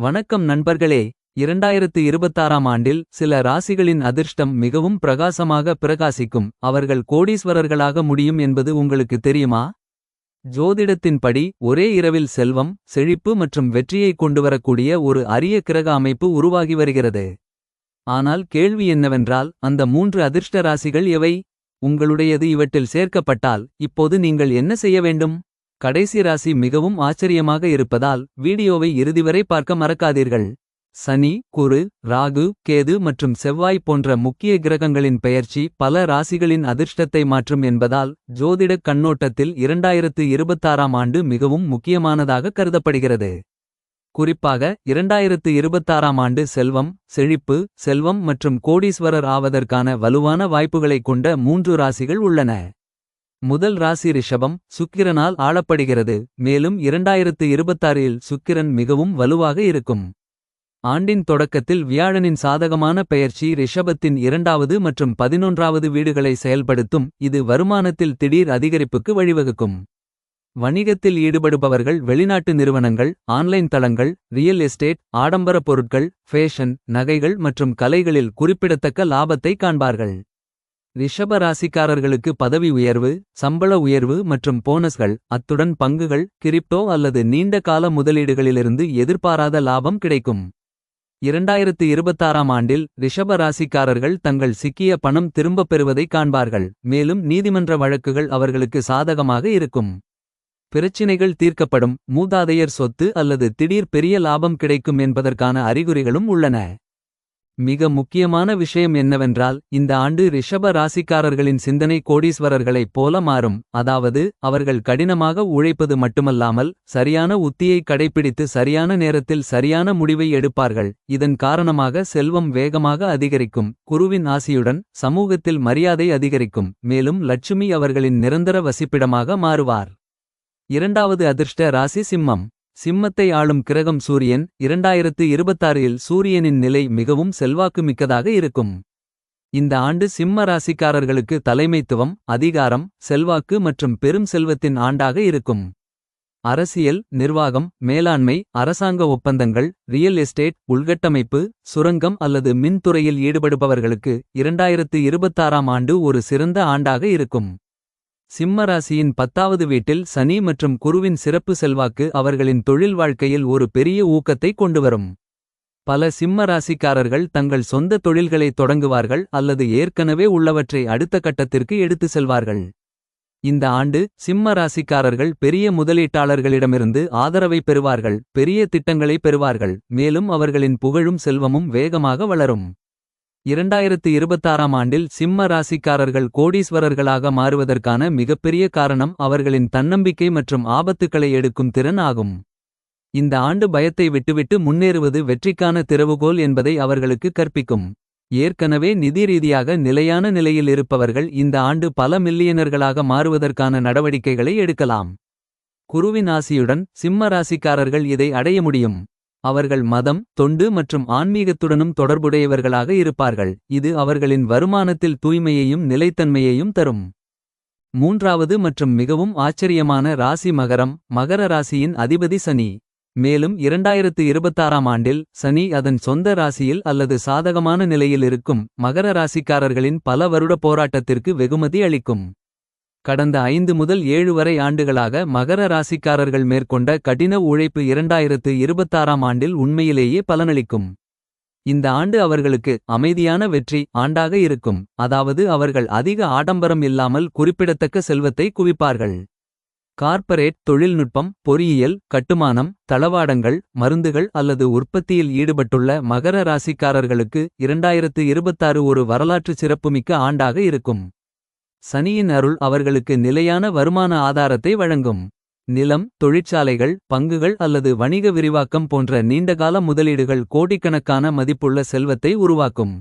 வணக்கம் நண்பர்களே. இரண்டாயிரத்து இருபத்தாறாம் ஆண்டில் சில ராசிகளின் அதிர்ஷ்டம் மிகவும் பிரகாசமாக பிரகாசிக்கும். அவர்கள் கோடீஸ்வரர்களாக முடியும் என்பது உங்களுக்கு தெரியுமா? ஜோதிடத்தின்படி ஒரே இரவில் செல்வம் செழிப்பு மற்றும் வெற்றியை கொண்டுவரக்கூடிய ஒரு அரிய கிரக அமைப்பு உருவாகி வருகிறது. ஆனால் கேள்வி என்னவென்றால் அந்த மூன்று அதிர்ஷ்ட ராசிகள் எவை? உங்களுடையது இவற்றில் சேர்க்கப்பட்டால் இப்போது நீங்கள் என்ன செய்ய வேண்டும்? கடைசி ராசி மிகவும் ஆச்சரியமாக இருப்பதால் வீடியோவை இறுதிவரை பார்க்க மறக்காதீர்கள். சனி குரு ராகு கேது மற்றும் செவ்வாய் போன்ற முக்கிய கிரகங்களின் பெயர்ச்சி பல ராசிகளின் அதிர்ஷ்டத்தை மாற்றும் என்பதால் ஜோதிடக் கண்ணோட்டத்தில் இரண்டாயிரத்து இருபத்தாறாம் ஆண்டு மிகவும் முக்கியமானதாக கருதப்படுகிறது. குறிப்பாக இரண்டாயிரத்து இருபத்தாறாம் ஆண்டு செல்வம் செழிப்பு செல்வம் மற்றும் கோடீஸ்வரர் ஆவதற்கான வலுவான வாய்ப்புகளைக் கொண்ட மூன்று ராசிகள் உள்ளன. முதல் ராசி ரிஷபம் சுக்கிரனால் ஆளப்படுகிறது மேலும் இரண்டாயிரத்து இருபத்தாறில் சுக்கிரன் மிகவும் வலுவாக இருக்கும். ஆண்டின் தொடக்கத்தில் வியாழனின் சாதகமான பெயர்ச்சி ரிஷபத்தின் இரண்டாவது மற்றும் பதினொன்றாவது வீடுகளை செயல்படுத்தும் இது வருமானத்தில் திடீர் அதிகரிப்புக்கு வழிவகுக்கும். வணிகத்தில் ஈடுபடுபவர்கள் வெளிநாட்டு நிறுவனங்கள் ஆன்லைன் தளங்கள் ரியல் எஸ்டேட் ஆடம்பர பொருட்கள் ஃபேஷன் நகைகள் மற்றும் கலைகளில் குறிப்பிடத்தக்க லாபத்தை காண்பார்கள். ரிஷப ராசிக்காரர்களுக்கு பதவி உயர்வு சம்பள உயர்வு மற்றும் போனஸ்கள் அத்துடன் பங்குகள் கிரிப்டோ அல்லது நீண்ட கால முதலீடுகளிலிருந்து எதிர்பாராத லாபம் கிடைக்கும். இரண்டாயிரத்து இருபத்தாறாம் ஆண்டில் ரிஷப ராசிக்காரர்கள் தங்கள் சிக்கிய பணம் திரும்பப் பெறுவதை காண்பார்கள் மேலும் நீதிமன்ற வழக்குகள் அவர்களுக்கு சாதகமாக இருக்கும். பிரச்சினைகள் தீர்க்கப்படும் மூதாதையர் சொத்து அல்லது திடீர் பெரிய லாபம் கிடைக்கும் என்பதற்கான அறிகுறிகளும் உள்ளன. மிக முக்கியமான விஷயம் என்னவென்றால் இந்த ஆண்டு ரிஷப ராசிக்காரர்களின் சிந்தனை கோடீஸ்வரர்களைப் போல மாறும். அதாவது அவர்கள் கடினமாக உழைப்பது மட்டுமல்லாமல் சரியான உத்தியை கடைப்பிடித்து சரியான நேரத்தில் சரியான முடிவை எடுப்பார்கள். இதன் காரணமாக செல்வம் வேகமாக அதிகரிக்கும். குருவின் ஆசியுடன் சமூகத்தில் மரியாதை அதிகரிக்கும். மேலும் லட்சுமி அவர்களின் நிரந்தர வசிப்பிடமாக மாறுவார். இரண்டாவது அதிர்ஷ்ட ராசி சிம்மம். சிம்மத்தை ஆளும் கிரகம் சூரியன் இரண்டாயிரத்து இருபத்தாறில் சூரியனின் நிலை மிகவும் செல்வாக்கு மிக்கதாக இருக்கும். இந்த ஆண்டு சிம்ம ராசிக்காரர்களுக்கு தலைமைத்துவம் அதிகாரம் செல்வாக்கு மற்றும் பெரும் செல்வத்தின் ஆண்டாக இருக்கும். அரசியல் நிர்வாகம் மேலாண்மை அரசாங்க ஒப்பந்தங்கள் ரியல் எஸ்டேட் உள்கட்டமைப்பு சுரங்கம் அல்லது மின்துறையில் ஈடுபடுபவர்களுக்கு இரண்டாயிரத்து இருபத்தாறாம் ஆண்டு ஒரு சிறந்த ஆண்டாக இருக்கும். சிம்மராசியின் பத்தாவது வீட்டில் சனி மற்றும் குருவின் சிறப்பு செல்வாக்கு அவர்களின் தொழில் வாழ்க்கையில் ஒரு பெரிய ஊக்கத்தை கொண்டுவரும். பல சிம்ம ராசிக்காரர்கள் தங்கள் சொந்த தொழில்களை தொடங்குவார்கள் அல்லது ஏற்கனவே உள்ளவற்றை அடுத்த கட்டத்திற்கு எடுத்து செல்வார்கள். இந்த ஆண்டு சிம்ம ராசிக்காரர்கள் பெரிய முதலீட்டாளர்களிடமிருந்து ஆதரவை பெறுவார்கள் பெரிய திட்டங்களை பெறுவார்கள் மேலும் அவர்களின் புகழும் செல்வமும் வேகமாக வளரும். இரண்டாயிரத்து இருபத்தாறாம் ஆண்டில் சிம்ம ராசிக்காரர்கள் கோடீஸ்வரர்களாக மாறுவதற்கான மிகப்பெரிய காரணம் அவர்களின் தன்னம்பிக்கை மற்றும் ஆபத்துக்களை எடுக்கும் திறன் ஆகும். இந்த ஆண்டு பயத்தை விட்டுவிட்டு முன்னேறுவது வெற்றிக்கான திறவுகோல் என்பதை அவர்களுக்கு கற்பிக்கும். ஏற்கனவே நிதி ரீதியாக நிலையான நிலையில் இருப்பவர்கள் இந்த ஆண்டு பல மில்லியனர்களாக மாறுவதற்கான நடவடிக்கைகளை எடுக்கலாம். குருவின் ஆசியுடன் சிம்ம ராசிக்காரர்கள் இதை அடைய முடியும். அவர்கள் மதம் தொண்டு மற்றும் ஆன்மீகத்துடனும் தொடர்புடையவர்களாக இருப்பார்கள். இது அவர்களின் வருமானத்தில் தூய்மையையும் நிலைத்தன்மையையும் தரும். மூன்றாவது மற்றும் மிகவும் ஆச்சரியமான ராசி மகரம். மகர ராசியின் அதிபதி சனி. மேலும் இரண்டாயிரத்து இருபத்தாறாம் ஆண்டில் சனி அதன் சொந்த ராசியில் அல்லது சாதகமான நிலையில் இருக்கும். மகர ராசிக்காரர்களின் பல வருட போராட்டத்திற்கு வெகுமதி அளிக்கும். கடந்த ஐந்து முதல் ஏழு வரை ஆண்டுகளாக மகர ராசிக்காரர்கள் மேற்கொண்ட கடின உழைப்பு இரண்டாயிரத்து இருபத்தாறாம் ஆண்டில் உண்மையிலேயே பலனளிக்கும். இந்த ஆண்டு அவர்களுக்கு அமைதியான வெற்றி ஆண்டாக இருக்கும். அதாவது அவர்கள் அதிக ஆடம்பரம் இல்லாமல் குறிப்பிடத்தக்க செல்வத்தை குவிப்பார்கள். கார்ப்பரேட் தொழில்நுட்பம் பொறியியல் கட்டுமானம் தளவாடங்கள் மருந்துகள் அல்லது உற்பத்தியில் ஈடுபட்டுள்ள மகர ராசிக்காரர்களுக்கு இரண்டாயிரத்து இருபத்தாறு ஒரு வரலாற்று சிறப்புமிக்க ஆண்டாக இருக்கும். சனியின் அருள் அவர்களுக்கு நிலையான வருமான ஆதாரத்தை வழங்கும். நிலம் தொழிற்சாலைகள் பங்குகள் அல்லது வணிக விரிவாக்கம் போன்ற நீண்டகால முதலீடுகள் கோடிக்கணக்கான மதிப்புள்ள செல்வத்தை உருவாக்கும்.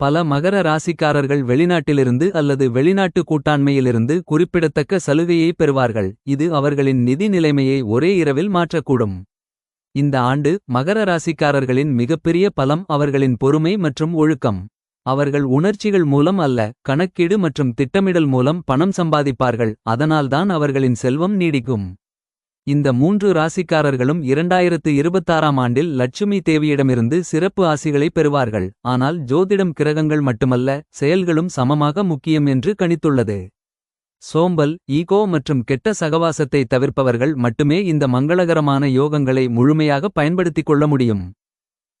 பல மகர ராசிக்காரர்கள் வெளிநாட்டிலிருந்து அல்லது வெளிநாட்டு கூட்டாண்மையிலிருந்து குறிப்பிடத்தக்க சலுகையை பெறுவார்கள். இது அவர்களின் நிதி நிலைமையை ஒரே இரவில் மாற்றக்கூடும். இந்த ஆண்டு மகர ராசிக்காரர்களின் மிகப்பெரிய பலம் அவர்களின் பொறுமை மற்றும் ஒழுக்கம். அவர்கள் உணர்ச்சிகள் மூலம் அல்ல கணக்கீடு மற்றும் திட்டமிடல் மூலம் பணம் சம்பாதிப்பார்கள் அதனால்தான் அவர்களின் செல்வம் நீடிக்கும். இந்த மூன்று ராசிக்காரர்களும் இரண்டாயிரத்து இருபத்தாறாம் ஆண்டில் லட்சுமி தேவியிடமிருந்து சிறப்பு ஆசிகளை பெறுவார்கள் ஆனால் ஜோதிடம் கிரகங்கள் மட்டுமல்ல செயல்களும் சமமாக முக்கியம் என்று கணித்துள்ளது. சோம்பல் ஈகோ மற்றும் கெட்ட சகவாசத்தை தவிர்ப்பவர்கள் மட்டுமே இந்த மங்களகரமான யோகங்களை முழுமையாக பயன்படுத்திக் கொள்ள முடியும்.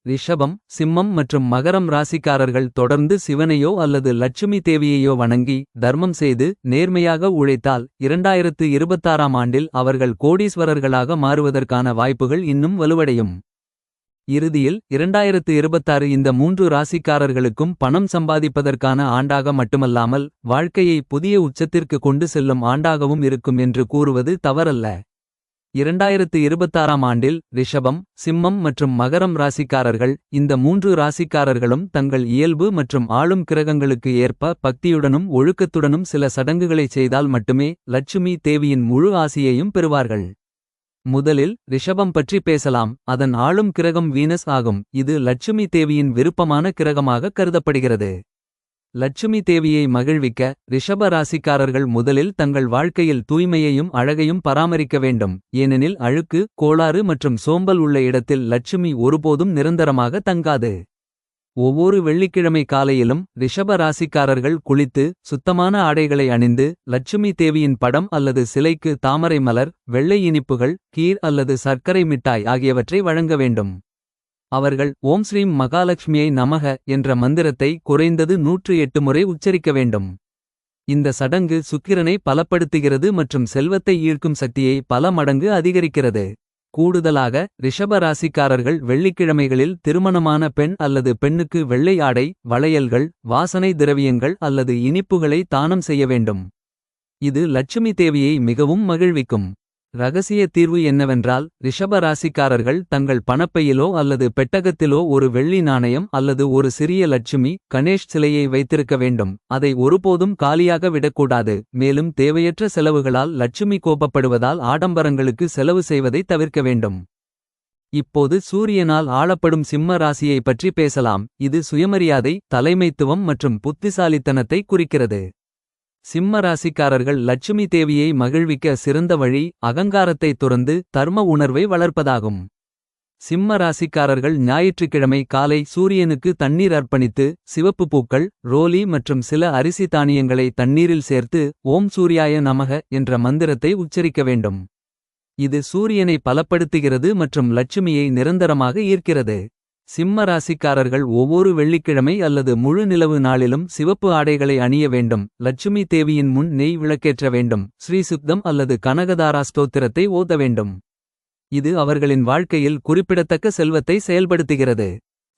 ரிஷபம் சிம்மம் மற்றும் மகரம் ராசிக்காரர்கள் தொடர்ந்து சிவனையோ அல்லது லட்சுமி தேவியையோ வணங்கி தர்மம் செய்து நேர்மையாக உழைத்தால் இரண்டாயிரத்து இருபத்தாறாம் ஆண்டில் அவர்கள் கோடீஸ்வரர்களாக மாறுவதற்கான வாய்ப்புகள் இன்னும் வலுவடையும். இறுதியில் இரண்டாயிரத்து இருபத்தாறு இந்த மூன்று ராசிக்காரர்களுக்கும் பணம் சம்பாதிப்பதற்கான ஆண்டாக மட்டுமல்லாமல் வாழ்க்கையை புதிய உச்சத்திற்கு கொண்டு செல்லும் ஆண்டாகவும் இருக்கும் என்று கூறுவது தவறல்ல. இரண்டாயிரத்து இருபத்தாறாம் ஆண்டில் ரிஷபம் சிம்மம் மற்றும் மகரம் ராசிக்காரர்கள் இந்த மூன்று ராசிக்காரர்களும் தங்கள் இயல்பு மற்றும் ஆளும் கிரகங்களுக்கு ஏற்ப பக்தியுடனும் ஒழுக்கத்துடனும் சில சடங்குகளைச் செய்தால் மட்டுமே லட்சுமி தேவியின் முழு ஆசியையும் பெறுவார்கள். முதலில் ரிஷபம் பற்றி பேசலாம். அதன் ஆளும் கிரகம் வீனஸ் ஆகும். இது லட்சுமி தேவியின் விருப்பமான கிரகமாக கருதப்படுகிறது. லட்சுமி தேவியை மகிழ்விக்க ரிஷப ராசிக்காரர்கள் முதலில் தங்கள் வாழ்க்கையில் தூய்மையையும் அழகையும் பராமரிக்க வேண்டும். ஏனெனில் அழுக்கு கோளாறு மற்றும் சோம்பல் உள்ள இடத்தில் லட்சுமி ஒருபோதும் நிரந்தரமாக தங்காது. ஒவ்வொரு வெள்ளிக்கிழமை காலையிலும் ரிஷப ராசிக்காரர்கள் குளித்து சுத்தமான ஆடைகளை அணிந்து லட்சுமி தேவியின் படம் அல்லது சிலைக்கு தாமரை மலர் வெள்ளை இனிப்புகள் கீர் அல்லது சர்க்கரை மிட்டாய் ஆகியவற்றை வழங்க வேண்டும். அவர்கள் ஓம் ஸ்ரீம் மகாலட்சுமியை நமக என்ற மந்திரத்தை குறைந்தது நூற்று எட்டு முறை உச்சரிக்க வேண்டும். இந்த சடங்கு சுக்கிரனை பலப்படுத்துகிறது மற்றும் செல்வத்தை ஈர்க்கும் சக்தியை பல மடங்கு அதிகரிக்கிறது. கூடுதலாக ரிஷப ராசிக்காரர்கள் வெள்ளிக்கிழமைகளில் திருமணமான பெண் அல்லது பெண்ணுக்கு வெள்ளை ஆடை வளையல்கள் வாசனை திரவியங்கள் அல்லது இனிப்புகளை தானம் செய்ய வேண்டும். இது லட்சுமி தேவியை மிகவும் மகிழ்விக்கும். ரகசிய தீர்வு என்னவென்றால் ரிஷப ராசிக்காரர்கள் தங்கள் பணப்பையிலோ அல்லது பெட்டகத்திலோ ஒரு வெள்ளி நாணயம் அல்லது ஒரு சிறிய லட்சுமி கணேஷ் சிலையை வைத்திருக்க வேண்டும். அதை ஒருபோதும் காலியாக விடக்கூடாது. மேலும் தேவையற்ற செலவுகளால் லட்சுமி கோபப்படுவதால் ஆடம்பரங்களுக்கு செலவு செய்வதை தவிர்க்க வேண்டும். இப்போது சூரியனால் ஆளப்படும் சிம்ம ராசியை பற்றி பேசலாம். இது சுயமரியாதை தலைமைத்துவம் மற்றும் புத்திசாலித்தனத்தை குறிக்கிறது. சிம்ம ராசிக்காரர்கள் லட்சுமி தேவியை மகிழ்விக்க சிறந்த வழி அகங்காரத்தை துறந்து தர்ம உணர்வை வளர்ப்பதாகும். சிம்ம ராசிக்காரர்கள் ஞாயிற்றுக்கிழமை காலை சூரியனுக்கு தண்ணீர் அர்ப்பணித்து சிவப்பு பூக்கள் ரோலி மற்றும் சில அரிசி தானியங்களை தண்ணீரில் சேர்த்து ஓம் சூர்யாய நமக என்ற மந்திரத்தை உச்சரிக்க வேண்டும். இது சூரியனை பலப்படுத்துகிறது மற்றும் லட்சுமியை நிரந்தரமாக ஈர்க்கிறது. சிம்ம ராசிக்காரர்கள் ஒவ்வொரு வெள்ளிக்கிழமை அல்லது முழு நிலவு நாளிலும் சிவப்பு ஆடைகளை அணிய வேண்டும். லட்சுமி தேவியின் முன் நெய் விளக்கேற்ற வேண்டும். ஸ்ரீசுக்தம் அல்லது கனகதாரா ஸ்தோத்திரத்தை ஓத வேண்டும். இது அவர்களின் வாழ்க்கையில் குறிப்பிடத்தக்க செல்வத்தை செயல்படுத்துகிறது.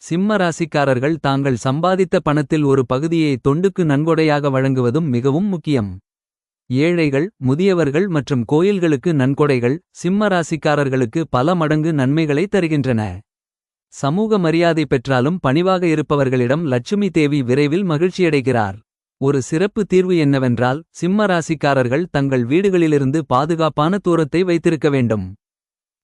சிம்ம ராசிக்காரர்கள் தாங்கள் சம்பாதித்த பணத்தில் ஒரு பகுதியை தொண்டுக்கு நன்கொடையாக வழங்குவதும் மிகவும் முக்கியம். ஏழைகள் முதியவர்கள் மற்றும் கோயில்களுக்கு நன்கொடைகள் சிம்ம ராசிக்காரர்களுக்கு பல மடங்கு நன்மைகளை தருகின்றன. சமூக மரியாதை பெற்றாலும் பணிவாக இருப்பவர்களிடம் லட்சுமி தேவி விரைவில் மகிழ்ச்சியடைகிறார். ஒரு சிறப்பு தீர்வு என்னவென்றால் சிம்ம ராசிக்காரர்கள் தங்கள் வீடுகளிலிருந்து பாதுகாப்பான தூரத்தை வைத்திருக்க வேண்டும்.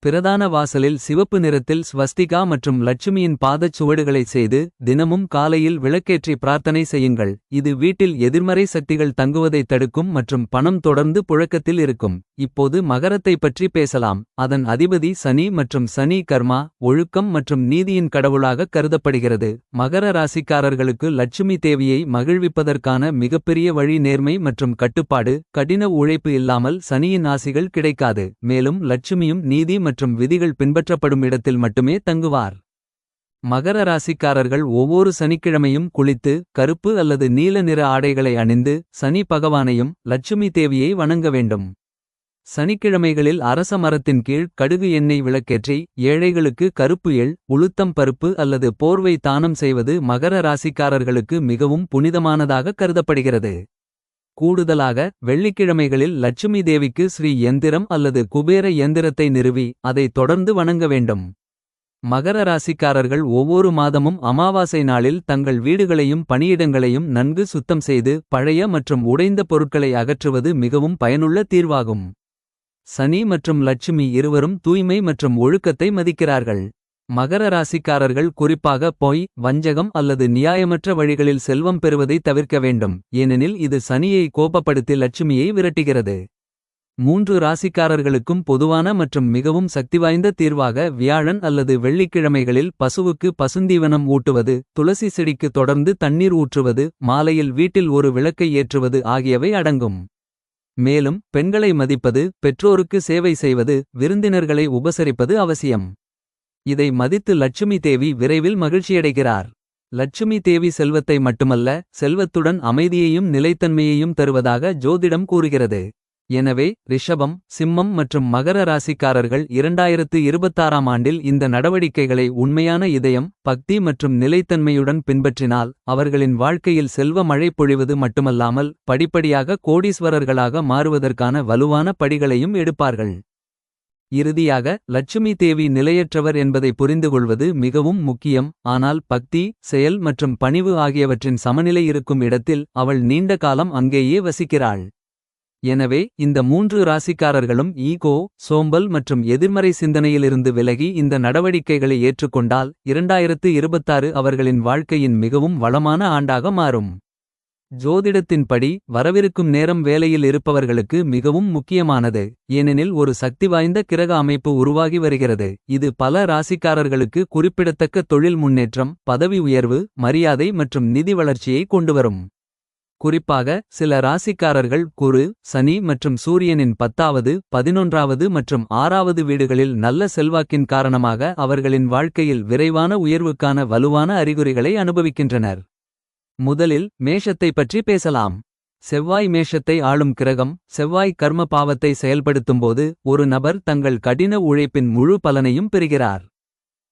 பிரதான வாசலில் சிவப்பு நிறத்தில் ஸ்வஸ்திகா மற்றும் லட்சுமியின் பாதச் சுவடுகளை செய்து தினமும் காலையில் விளக்கேற்றி பிரார்த்தனை செய்யுங்கள். இது வீட்டில் எதிர்மறை சக்திகள் தங்குவதை தடுக்கும் மற்றும் பணம் தொடர்ந்து புழக்கத்தில் இருக்கும். இப்போது மகரத்தை பற்றி பேசலாம். அதன் அதிபதி சனி மற்றும் சனி கர்மா ஒழுக்கம் மற்றும் நீதியின் கடவுளாக கருதப்படுகிறது. மகர ராசிக்காரர்களுக்கு லட்சுமி தேவியை மகிழ்விப்பதற்கான மிகப்பெரிய வழி நேர்மை மற்றும் கட்டுப்பாடு கடின உழைப்பு இல்லாமல் சனியின் ஆசிகள் கிடைக்காது. மேலும் லட்சுமியும் நீதி மற்றும் விதிகள் பின்பற்றப்படும் இடத்தில் மட்டுமே தங்குவார். மகர ராசிக்காரர்கள் ஒவ்வொரு சனிக்கிழமையும் குளித்து கருப்பு அல்லது நீல நிற ஆடைகளை அணிந்து சனி பகவானையும் லட்சுமி தேவியை வணங்க வேண்டும். சனிக்கிழமைகளில் அரச மரத்தின் கீழ் கடுகு எண்ணெய் விளக்கேற்றி ஏழைகளுக்கு கருப்பு எள் உளுத்தம் பருப்பு அல்லது போர்வை தானம் செய்வது மகர ராசிக்காரர்களுக்கு மிகவும் புனிதமானதாக கருதப்படுகிறது. கூடுதலாக வெள்ளிக்கிழமைகளில் லட்சுமி தேவிக்கு ஸ்ரீ எந்திரம் அல்லது குபேர எந்திரத்தை நிறுவி அதை தொடர்ந்து வணங்க வேண்டும். மகர ராசிக்காரர்கள் ஒவ்வொரு மாதமும் அமாவாசை நாளில் தங்கள் வீடுகளையும் பணியிடங்களையும் நன்கு சுத்தம் செய்து பழைய மற்றும் உடைந்த பொருட்களை அகற்றுவது மிகவும் பயனுள்ள தீர்வாகும். சனி மற்றும் லட்சுமி இருவரும் தூய்மை மற்றும் ஒழுக்கத்தை மதிக்கிறார்கள். மகர ராசிக்காரர்கள் குறிப்பாக பொய் வஞ்சகம் அல்லது நியாயமற்ற வழிகளில் செல்வம் பெறுவதை தவிர்க்க வேண்டும். ஏனெனில் இது சனியை கோபப்படுத்தி லட்சுமியை விரட்டுகிறது. மூன்று ராசிக்காரர்களுக்கும் பொதுவான மற்றும் மிகவும் சக்திவாய்ந்த தீர்வாக வியாழன் அல்லது வெள்ளிக்கிழமைகளில் பசுவுக்கு பசுந்தீவனம் ஊட்டுவது துளசி செடிக்கு தொடர்ந்து தண்ணீர் ஊற்றுவது மாலையில் வீட்டில் ஒரு விளக்கை ஏற்றுவது ஆகியவை அடங்கும். மேலும் பெண்களை மதிப்பது பெற்றோருக்கு சேவை செய்வது விருந்தினர்களை உபசரிப்பது அவசியம். இதை மதித்து லட்சுமி தேவி விரைவில் மகிழ்ச்சியடைகிறார். லட்சுமி தேவி செல்வத்தை மட்டுமல்ல செல்வத்துடன் அமைதியையும் நிலைத்தன்மையையும் தருவதாக ஜோதிடம் கூறுகிறது. எனவே ரிஷபம் சிம்மம் மற்றும் மகர ராசிக்காரர்கள் இரண்டாயிரத்து இருபத்தாறாம் ஆண்டில் இந்த நடவடிக்கைகளை உண்மையான இதயம் பக்தி மற்றும் நிலைத்தன்மையுடன் பின்பற்றினால் அவர்களின் வாழ்க்கையில் செல்வ மழை பொழிவது மட்டுமல்லாமல் படிப்படியாக கோடீஸ்வரர்களாக மாறுவதற்கான வலுவான படிகளையும் எடுப்பார்கள். இறுதியாக லட்சுமி தேவி நிலையற்றவர் என்பதை புரிந்துகொள்வது மிகவும் முக்கியம் ஆனால் பக்தி செயல் மற்றும் பணிவு ஆகியவற்றின் சமநிலை இருக்கும் இடத்தில் அவள் நீண்ட காலம் அங்கேயே வசிக்கிறாள். எனவே இந்த மூன்று ராசிக்காரர்களும் ஈகோ சோம்பல் மற்றும் எதிர்மறை சிந்தனையிலிருந்து விலகி இந்த நடவடிக்கைகளை ஏற்றுக்கொண்டால் இரண்டாயிரத்து இருபத்தாறு அவர்களின் வாழ்க்கையின் மிகவும் வளமான ஆண்டாக மாறும். ஜோதிடத்தின்படி வரவிருக்கும் நேரம் வேலையில் இருப்பவர்களுக்கு மிகவும் முக்கியமானது. ஏனெனில் ஒரு சக்தி வாய்ந்த கிரக அமைப்பு உருவாகி வருகிறது. இது பல ராசிக்காரர்களுக்கு குறிப்பிடத்தக்க தொழில் முன்னேற்றம் பதவி உயர்வு மரியாதை மற்றும் நிதி வளர்ச்சியை கொண்டுவரும். குறிப்பாக சில ராசிக்காரர்கள் குரு சனி மற்றும் சூரியனின் பத்தாவது பதினொன்றாவது மற்றும் ஆறாவது வீடுகளில் நல்ல செல்வாக்கின் காரணமாக அவர்களின் வாழ்க்கையில் விரைவான உயர்வுக்கான வலுவான அறிகுறிகளை அனுபவிக்கின்றனர். முதலில் மேஷத்தை பற்றி பேசலாம். செவ்வாய் மேஷத்தை ஆளும் கிரகம் செவ்வாய் கர்ம பாவத்தை செயல்படுத்தும்போது ஒரு நபர் தங்கள் கடின உழைப்பின் முழு பலனையும் பெறுகிறார்.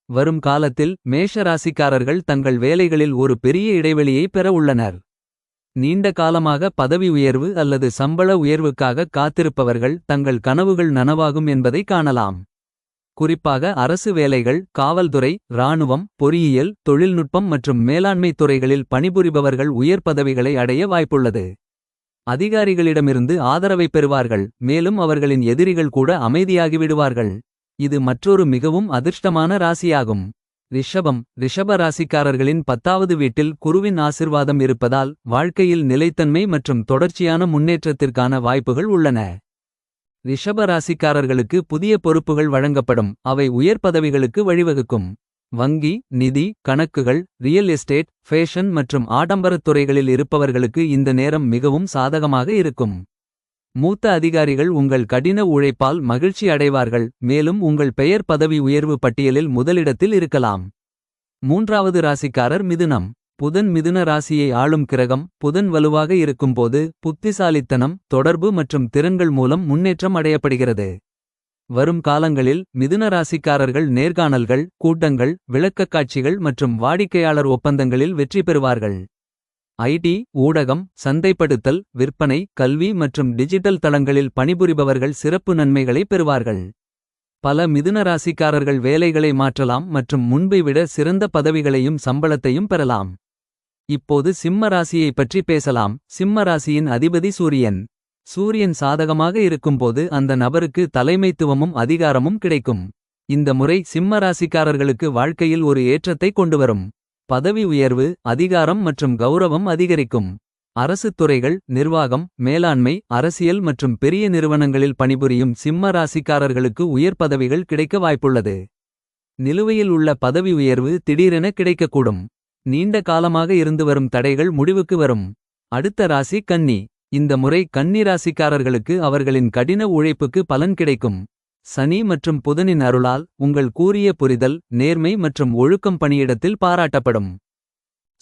வரும் காலத்தில் மேஷ ராசிக்காரர்கள் தங்கள் வேலைகளில் ஒரு பெரிய இடைவெளியை பெற உள்ளனர். நீண்ட காலமாக பதவி உயர்வு அல்லது சம்பள உயர்வுக்காக காத்திருப்பவர்கள் தங்கள் கனவுகள் நனவாகும் என்பதை காணலாம். குறிப்பாக அரசு வேலைகள் காவல்துறை இராணுவம் பொறியியல் தொழில்நுட்பம் மற்றும் மேலாண்மை துறைகளில் பணிபுரிபவர்கள் உயர் பதவிகளை அடைய வாய்ப்புள்ளது. அதிகாரிகளிடமிருந்து ஆதரவை பெறுவார்கள் மேலும் அவர்களின் எதிரிகள் கூட அமைதியாகிவிடுவார்கள். இது மற்றொரு மிகவும் அதிர்ஷ்டமான ராசியாகும். ரிஷபம் ரிஷப ராசிக்காரர்களின் பத்தாவது வீட்டில் குருவின் ஆசிர்வாதம் இருப்பதால் வாழ்க்கையில் நிலைத்தன்மை மற்றும் தொடர்ச்சியான முன்னேற்றத்திற்கான வாய்ப்புகள் உள்ளன. ரிஷப ராசிக்காரர்களுக்கு புதிய பொறுப்புகள் வழங்கப்படும். அவை உயர் பதவிகளுக்கு வழிவகுக்கும். வங்கி நிதி கணக்குகள் ரியல் எஸ்டேட் ஃபேஷன் மற்றும் ஆடம்பரத் துறைகளில் இருப்பவர்களுக்கு இந்த நேரம் மிகவும் சாதகமாக இருக்கும். மூத்த அதிகாரிகள் உங்கள் கடின உழைப்பால் மகிழ்ச்சி அடைவார்கள் மேலும் உங்கள் பெயர் பதவி உயர்வு பட்டியலில் முதலிடத்தில் இருக்கலாம். மூன்றாவது ராசிக்காரர் மிதுனம். புதன் மிதுன ராசியை ஆளும் கிரகம் புதன் வலுவாக இருக்கும்போது புத்திசாலித்தனம் தொடர்பு மற்றும் திறன்கள் மூலம் முன்னேற்றம் அடையப்படுகிறது. வரும் காலங்களில் மிதுன ராசிக்காரர்கள் நேர்காணல்கள் கூட்டங்கள் விளக்கக்காட்சிகள் மற்றும் வாடிக்கையாளர் ஒப்பந்தங்களில் வெற்றி பெறுவார்கள். ஐடி ஊடகம் சந்தைப்படுத்தல் விற்பனை கல்வி மற்றும் டிஜிட்டல் தளங்களில் பணிபுரிபவர்கள் சிறப்பு நன்மைகளை பெறுவார்கள். பல மிதுன ராசிக்காரர்கள் வேலைகளை மாற்றலாம் மற்றும் முன்பை விட சிறந்த பதவிகளையும் சம்பளத்தையும் பெறலாம். இப்போது சிம்ம ராசியை பற்றி பேசலாம். சிம்ம ராசியின் அதிபதி சூரியன். சூரியன் சாதகமாக இருக்கும்போது அந்த நபருக்கு தலைமைத்துவமும் அதிகாரமும் கிடைக்கும். இந்த முறை சிம்ம ராசிக்காரர்களுக்கு வாழ்க்கையில் ஒரு ஏற்றத்தை கொண்டுவரும். பதவி உயர்வு அதிகாரம் மற்றும் கௌரவம் அதிகரிக்கும். அரசுத் துறைகள் நிர்வாகம் மேலாண்மை அரசியல் மற்றும் பெரிய நிறுவனங்களில் பணிபுரியும் சிம்ம ராசிக்காரர்களுக்கு உயர் பதவிகள் கிடைக்க வாய்ப்புள்ளது. நிலுவையில் உள்ள பதவி உயர்வு திடீரென கிடைக்கக்கூடும். நீண்ட காலமாக இருந்து வரும் தடைகள் முடிவுக்கு வரும். அடுத்த ராசி கன்னி. இந்த முறை கன்னி ராசிக்காரர்களுக்கு அவர்களின் கடின உழைப்புக்கு பலன் கிடைக்கும். சனி மற்றும் புதனின் அருளால் உங்கள் கூறிய புரிதல் நேர்மை மற்றும் ஒழுக்கம் பணியிடத்தில் பாராட்டப்படும்.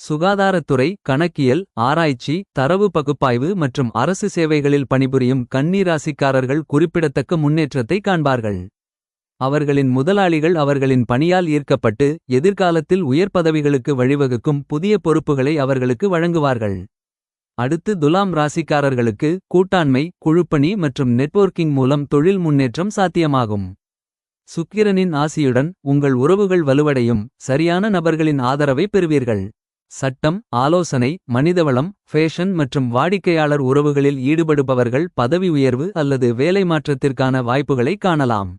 சுகாதாரத்துறை கணக்கியல் ஆராய்ச்சி தரவு பகுப்பாய்வு மற்றும் அரசு சேவைகளில் பணிபுரியும் கன்னி ராசிக்காரர்கள் குறிப்பிடத்தக்க முன்னேற்றத்தை காண்பார்கள். அவர்களின் முதலாளிகள் அவர்களின் பணியால் ஈர்க்கப்பட்டு எதிர்காலத்தில் உயர் பதவிகளுக்கு வழிவகுக்கும் புதிய பொறுப்புகளை அவர்களுக்கு வழங்குவார்கள். அடுத்து துலாம் ராசிக்காரர்களுக்கு கூட்டாண்மை குழுப்பணி மற்றும் நெட்வொர்க்கிங் மூலம் தொழில் முன்னேற்றம் சாத்தியமாகும். சுக்கிரனின் ஆசியுடன் உங்கள் உறவுகள் வலுவடையும் சரியான நபர்களின் ஆதரவை பெறுவீர்கள். சட்டம் ஆலோசனை மனிதவளம் ஃபேஷன் மற்றும் வாடிக்கையாளர் உறவுகளில் ஈடுபடுபவர்கள் பதவி உயர்வு அல்லது வேலை மாற்றத்திற்கான வாய்ப்புகளை காணலாம்.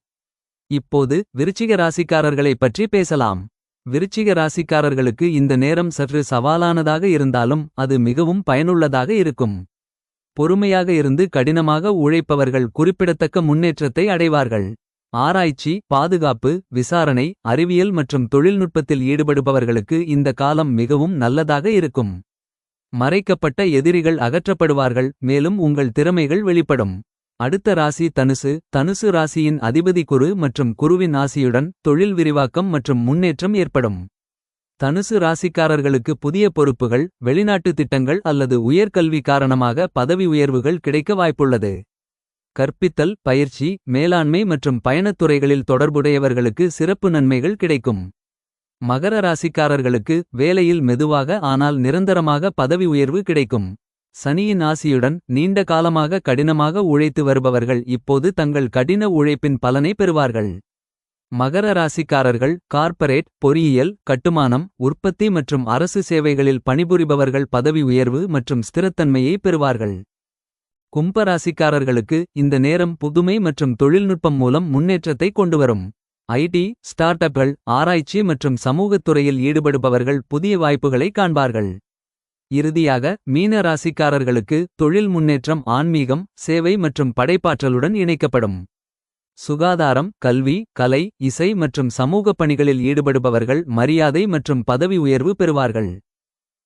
இப்போது விருச்சிக ராசிக்காரர்களைப் பற்றி பேசலாம். விருச்சிக ராசிக்காரர்களுக்கு இந்த நேரம் சற்று சவாலானதாக இருந்தாலும் அது மிகவும் பயனுள்ளதாக இருக்கும் பொறுமையாக இருந்து கடினமாக உழைப்பவர்கள் குறிப்பிடத்தக்க முன்னேற்றத்தை அடைவார்கள். ஆராய்ச்சி பாதுகாப்பு விசாரணை அறிவியல் மற்றும் தொழில்நுட்பத்தில் ஈடுபடுபவர்களுக்கு இந்த காலம் மிகவும் நல்லதாக இருக்கும். மறைக்கப்பட்ட எதிரிகள் அகற்றப்படுவார்கள் மேலும் உங்கள் திறமைகள் வெளிப்படும். அடுத்த ராசி தனுசு தனுசு ராசியின் அதிபதி குரு மற்றும் குருவின் ஆசியுடன் தொழில் விரிவாக்கம் மற்றும் முன்னேற்றம் ஏற்படும். தனுசு ராசிக்காரர்களுக்கு புதிய பொறுப்புகள் வெளிநாட்டு திட்டங்கள் அல்லது உயர்கல்வி காரணமாக பதவி உயர்வுகள் கிடைக்க வாய்ப்புள்ளது. கற்பித்தல் பயிற்சி மேலாண்மை மற்றும் பயணத்துறைகளில் தொடர்புடையவர்களுக்கு சிறப்பு நன்மைகள் கிடைக்கும். மகர ராசிக்காரர்களுக்கு வேலையில் மெதுவாக ஆனால் நிரந்தரமாக பதவி உயர்வு கிடைக்கும். சனியின் ஆசியுடன் நீண்ட காலமாக கடினமாக உழைத்து வருபவர்கள் இப்போது தங்கள் கடின உழைப்பின் பலனை பெறுவார்கள். மகர ராசிக்காரர்கள் கார்ப்பரேட் பொறியியல் கட்டுமானம் உற்பத்தி மற்றும் அரசு சேவைகளில் பணிபுரிபவர்கள் பதவி உயர்வு மற்றும் ஸ்திரத்தன்மையை பெறுவார்கள். கும்ப ராசிக்காரர்களுக்கு இந்த நேரம் புதுமை மற்றும் தொழில்நுட்பம் மூலம் முன்னேற்றத்தை கொண்டுவரும். ஐடி ஸ்டார்ட் அப்கள் ஆராய்ச்சி மற்றும் சமூகத் துறையில் ஈடுபடுபவர்கள் புதிய வாய்ப்புகளை காண்பார்கள். இறுதியாக மீன ராசிக்காரர்களுக்கு தொழில் முன்னேற்றம் ஆன்மீகம் சேவை மற்றும் படைப்பாற்றலுடன் இணைக்கப்படும். சுகாதாரம் கல்வி கலை இசை மற்றும் சமூக பணிகளில் ஈடுபடுபவர்கள் மரியாதை மற்றும் பதவி உயர்வு பெறுவார்கள்.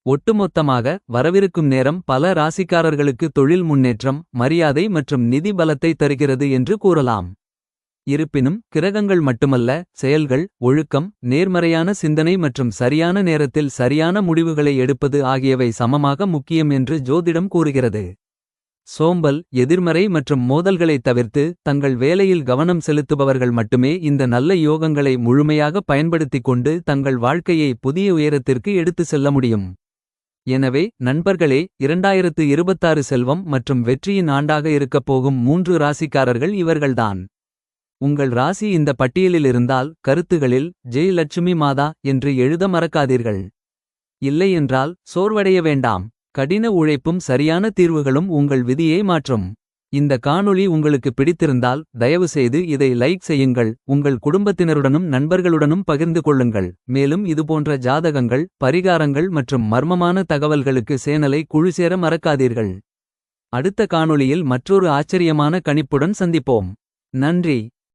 ஒட்டுமொத்தமாக வரவிருக்கும் நேரம் பல ராசிக்காரர்களுக்கு தொழில் முன்னேற்றம் மரியாதை மற்றும் நிதி பலத்தை தருகிறது என்று கூறலாம். இருப்பினும் கிரகங்கள் மட்டுமல்ல செயல்கள் ஒழுக்கம் நேர்மறையான சிந்தனை மற்றும் சரியான நேரத்தில் சரியான முடிவுகளை எடுப்பது ஆகியவை சமமாக முக்கியம் என்று ஜோதிடம் கூறுகிறது. சோம்பல் எதிர்மறை மற்றும் மோதல்களைத் தவிர்த்து தங்கள் வேலையில் கவனம் செலுத்துபவர்கள் மட்டுமே இந்த நல்ல யோகங்களை முழுமையாக பயன்படுத்திக் கொண்டு தங்கள் வாழ்க்கையை புதிய உயரத்திற்கு எடுத்து செல்ல முடியும். எனவே நண்பர்களே 2026 செல்வம் மற்றும் வெற்றியின் ஆண்டாக இருக்கப் போகும் மூன்று ராசிக்காரர்கள் இவர்கள்தான். உங்கள் ராசி இந்த பட்டியலில் இருந்தால் கருத்துகளில் ஜெயலட்சுமி மாதா என்று எழுத மறக்காதீர்கள். இல்லையென்றால் சோர்வடைய வேண்டாம். கடின உழைப்பும் சரியான தீர்வுகளும் உங்கள் விதியை மாற்றும். இந்த காணொளி உங்களுக்கு பிடித்திருந்தால் தயவுசெய்து இதை லைக் செய்யுங்கள் உங்கள் குடும்பத்தினருடனும் நண்பர்களுடனும் பகிர்ந்து கொள்ளுங்கள் மேலும் இதுபோன்ற ஜாதகங்கள் பரிகாரங்கள் மற்றும் மர்மமான தகவல்களுக்கு சேனலை குழுசேர மறக்காதீர்கள் அடுத்த காணொளியில் மற்றொரு ஆச்சரியமான கணிப்புடன் சந்திப்போம் நன்றி